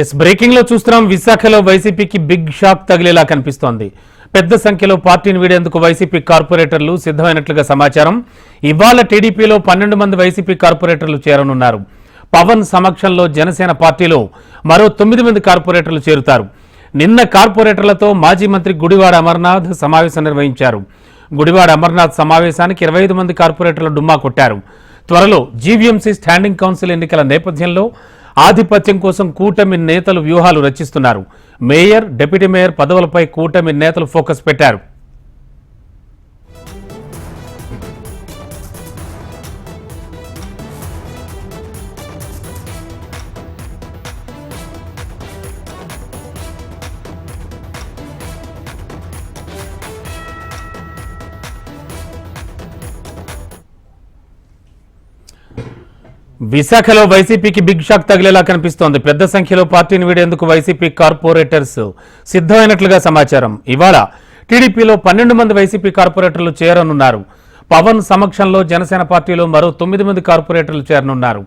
Yes బ్రేకింగ్లో చూస్తున్నాం. విశాఖలో వైసీపీకి బిగ్ షాక్ తగిలేలా కనిపిస్తోంది. పెద్ద సంఖ్యలో పార్టీని వీడేందుకు వైసీపీ కార్పొరేటర్లు సిద్ధమైనట్లుగా సమాచారం. ఇవాళ టీడీపీలో పన్నెండు మంది వైసీపీ కార్పొరేటర్లు చేరనున్నారు. పవన్ సమక్షంలో జనసేన పార్టీలో మరో తొమ్మిది మంది కార్పొరేటర్లు చేరుతారు. నిన్న కార్పొరేటర్లతో మాజీ మంత్రి గుడివాడ అమర్నాథ్ సమావేశం నిర్వహించారు. గుడివాడ అమర్నాథ్ సమావేశానికి ఇరవై ఐదు మంది కార్పొరేటర్లు డుమ్మా కొట్టారు. త్వరలో జీవీఎంసీ స్టాండింగ్ కౌన్సిల్ ఎన్నికల నేపథ్యంలో ఆధిపత్యం కోసం కూటమి నేతలు వ్యూహాలు రచిస్తున్నారు. మేయర్ డిప్యూటీ మేయర్ పదవులపై కూటమి నేతలు ఫోకస్ పెట్టారు. విశాఖలో వైసీపీకి బిగ్ షాక్ తగిలేలా కనిపిస్తోంది. పెద్ద సంఖ్యలో పార్టీని వీడేందుకు వైసీపీ కార్పొరేటర్స్ సిద్ధమైనట్లుగా సమాచారం. ఇవాళ టీడీపీలో పన్నెండు మంది వైసీపీ కార్పొరేటర్లు చేరనున్నారు. పవన్ సమక్షంలో జనసేన పార్టీలో మరో తొమ్మిది మంది కార్పొరేటర్లు చేరనున్నారు.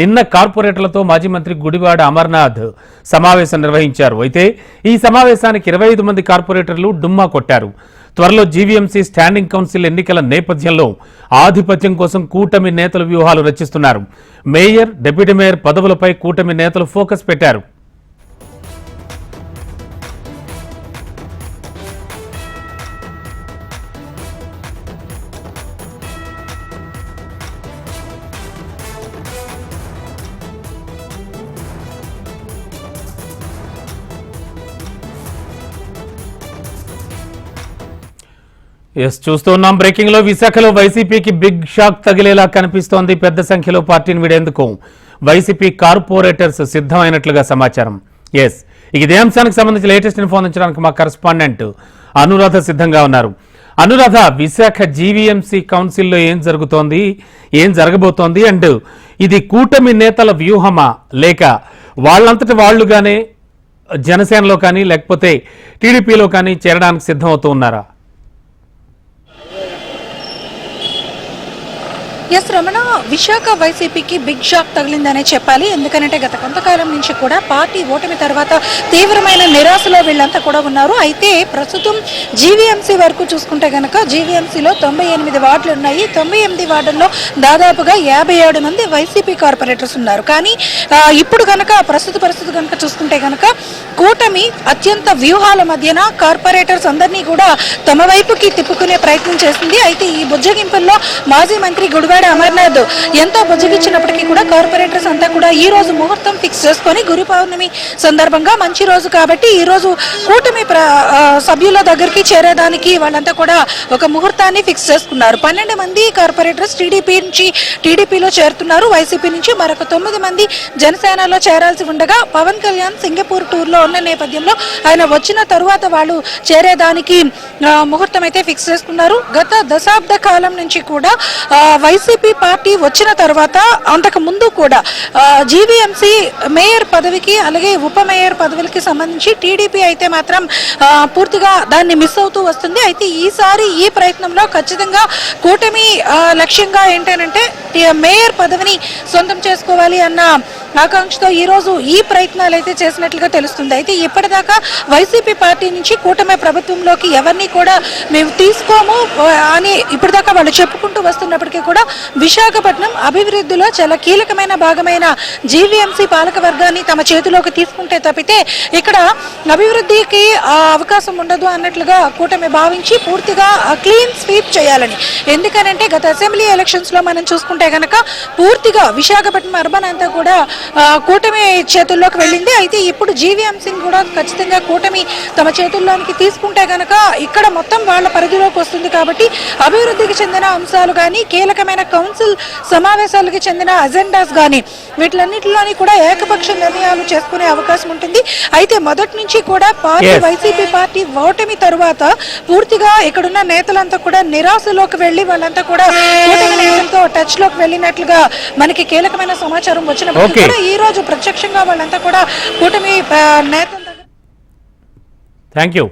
నిన్న కార్పొరేటర్లతో మాజీ మంత్రి గుడివాడ అమర్నాథ్ సమావేశం నిర్వహించారు. అయితే ఈ సమావేశానికి ఇరవై ఐదు మంది కార్పొరేటర్లు డుమ్మా కొట్టారు. త్వరలో జీవీఎంసీ స్టాండింగ్ కౌన్సిల్ ఎన్నికల నేపథ్యంలో ఆధిపత్యం కోసం కూటమి నేతలు వ్యూహాలు రచిస్తున్నారు. మేయర్ డిప్యూటీ మేయర్ పదవులపై కూటమి నేతలు ఫోకస్ పెట్టారు. ఎస్ చూస్తున్నాం బ్రేకింగ్లో విశాఖలో వైసీపీకి బిగ్ షాక్ తగిలేలా కనిపిస్తోంది. పెద్ద సంఖ్యలో పార్టీని వీడేందుకు వైసీపీ కార్పొరేటర్స్ సిద్ధమైనట్లుగా సమాచారం. ఎస్ ఇక ఇదే అంశానికి సంబంధించి లేటెస్ట్ ఇన్ఫో అందించడానికి మా కరస్పాండెంట్ అనురాధ సిద్ధంగా ఉన్నారు. అనురాధ విశాఖ జీవీఎంసీ కౌన్సిల్లో ఏం జరుగుతోంది? ఏం జరగబోతోంది? అండ్ ఇది కూటమి నేతల వ్యూహమా? లేక వాళ్ళంతటి వాళ్ళుగానే జనసేనలో కానీ లేకపోతే టీడీపీలో కానీ చేరడానికి సిద్ధమవుతూ ఉన్నారా? ఎస్ రమణ విశాఖ వైసీపీకి బిగ్ షాక్ తగిలిందనే చెప్పాలి. ఎందుకంటే గత కొంతకాలం నుంచి కూడా పార్టీ ఓటమి తర్వాత తీవ్రమైన నిరాశలో వీళ్ళంతా కూడా ఉన్నారు. అయితే ప్రస్తుతం జీవీఎంసీ వరకు చూసుకుంటే కనుక జీవీఎంసీలో తొంభై ఎనిమిది వార్డులు ఉన్నాయి. తొంభై ఎనిమిది వార్డుల్లో దాదాపుగా యాభై ఏడు మంది వైసీపీ కార్పొరేటర్స్ ఉన్నారు. కానీ ఇప్పుడు కనుక ప్రస్తుత పరిస్థితి కనుక చూసుకుంటే కనుక కూటమి అత్యంత వ్యూహాల మధ్యన కార్పొరేటర్స్ అందరినీ కూడా తమ వైపుకి తిప్పుకునే ప్రయత్నం చేసింది. అయితే ఈ బుజ్జగింపుల్లో మాజీ మంత్రి గుడివాడ అమర్నాథ్ ఎంతో బుజ్జగించినప్పటికీ కూడా కార్పొరేటర్స్ అంతా కూడా ఈ రోజు ముహూర్తం ఫిక్స్ చేసుకొని గురు పౌర్ణమి సందర్భంగా మంచి రోజు కాబట్టి ఈ రోజు కూటమి సభ్యుల దగ్గరికి చేరేదానికి వాళ్ళంతా కూడా ఒక ముహూర్తాన్ని ఫిక్స్ చేసుకున్నారు. పన్నెండు మంది కార్పొరేటర్స్ టీడీపీ నుంచి టీడీపీలో చేరుతున్నారు. వైసీపీ నుంచి మరొక తొమ్మిది మంది జనసేనలో చేరాల్సి ఉండగా పవన్ కళ్యాణ్ సింగపూర్ టూర్లో ఉన్న నేపథ్యంలో ఆయన వచ్చిన తరువాత వాళ్ళు చేరేదానికి ముహూర్తం అయితే ఫిక్స్ చేసుకున్నారు. గత దశాబ్ద కాలం నుంచి కూడా వైసీపీ వైసీపీ పార్టీ వచ్చిన తర్వాత అంతకు ముందు కూడా జీవీఎంసీ మేయర్ పదవికి అలాగే ఉప మేయర్ పదవులకి సంబంధించి టీడీపీ అయితే మాత్రం పూర్తిగా దాన్ని మిస్ అవుతూ వస్తుంది. అయితే ఈసారి ఈ ప్రయత్నంలో ఖచ్చితంగా కూటమి లక్ష్యంగా ఏంటంటే మేయర్ పదవిని సొంతం చేసుకోవాలి అన్న ఆకాంక్షతో ఈరోజు ఈ ప్రయత్నాలు అయితే చేసినట్లుగా తెలుస్తుంది. అయితే ఇప్పటిదాకా వైసీపీ పార్టీ నుంచి కూటమి ప్రభుత్వంలోకి ఎవరిని కూడా మేము తీసుకోము అని ఇప్పటిదాకా వాళ్ళు చెప్పుకుంటూ వస్తున్నప్పటికీ కూడా విశాఖపట్నం అభివృద్ధిలో చాలా కీలకమైన భాగమైన జీవీఎంసీ పాలక వర్గాన్ని తమ చేతిలోకి తీసుకుంటే తప్పితే ఇక్కడ అభివృద్ధికి అవకాశం ఉండదు అన్నట్లుగా కూటమి భావించి పూర్తిగా క్లీన్ స్వీప్ చేయాలని. ఎందుకనంటే గత అసెంబ్లీ ఎలక్షన్స్లో మనం చూసుకుంటే కనుక పూర్తిగా విశాఖపట్నం అర్బన్ అంతా కూడా కూటమి చేతుల్లోకి వెళ్ళింది అయితే ఇప్పుడు జీవీఎంసీని కూడా ఖచ్చితంగా కూటమి తమ చేతుల్లోనికి తీసుకుంటే గనక ఇక్కడ మొత్తం వాళ్ళ పరిధిలోకి వస్తుంది కాబట్టి అభివృద్ధికి చెందిన అంశాలు కానీ కీలకమైన కౌన్సిల్ సమావేశాలకు చెందిన అజెండాస్ కానీ వీటిలన్నిటిలోని కూడా ఏకపక్ష నిర్ణయాలు చేసుకునే అవకాశం ఉంటుంది అయితే మొదటి నుంచి కూడా పార్టీ. వైసీపీ పార్టీ ఓటమి తరువాత పూర్తిగా ఇక్కడున్న నేతలంతా కూడా నిరాశలోకి వెళ్ళి వాళ్ళంతా కూడా కూటమి నేతలతో టచ్లోకి వెళ్ళినట్లుగా మనకి కీలకమైన సమాచారం వచ్చినప్పుడు. కూడా ఈ రోజు ప్రత్యక్షంగా వాళ్ళంతా కూడా కూటమి నేత నేతల థ్యాంక్ యూ